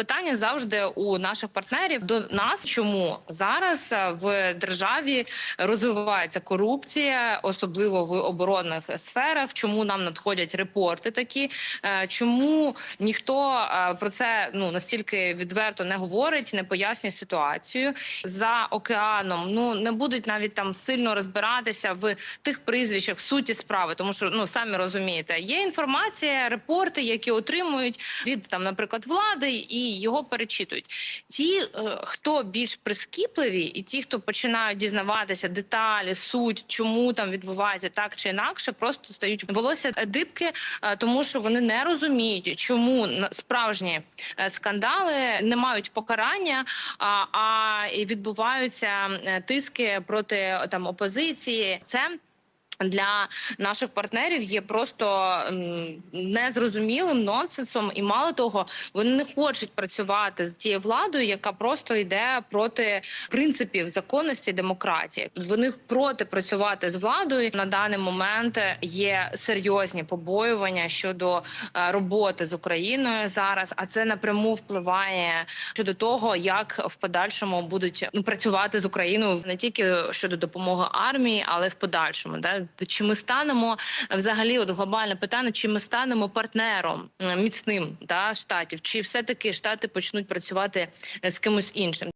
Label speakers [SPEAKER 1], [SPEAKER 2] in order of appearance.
[SPEAKER 1] питання завжди у наших партнерів до нас, чому зараз е, в державі розвивається корупція, особливо в оборонних сферах. Чому нам надходять репорти такі? Е, Чому ніхто е, про це ну настільки відверто не говорить, не пояснює ситуацію за океаном? Ну не будуть навіть там сильно розбиратися в тих прізвищах, в суті справи, тому що ну самі розумієте, є інформація, репорти, які отримують від там, наприклад, влади, і його перечитують. Ті, е, хто більш прискіпливі, і ті, хто починають дізнаватися деталі, суть, чому там відбувається так чи інакше, просто стають волосся дибки, е, тому що вони не розуміють, чому справжні е, скандали не мають покарання, а, відбуваються тиски проти там опозиції. Це для наших партнерів є просто незрозумілим нонсенсом, і мало того, вони не хочуть працювати з тією владою, яка просто йде проти принципів законності демократії. Вони проти працювати з владою на даний момент є серйозні побоювання щодо е, роботи з Україною зараз. А це напряму впливає щодо того, як в подальшому будуть ну, працювати з Україною не тільки щодо допомоги армії, але й в подальшому. Да? Чи ми станемо взагалі, от глобальне питання, чи ми станемо партнером міцним та штатів, чи все таки штати почнуть працювати з кимось іншим?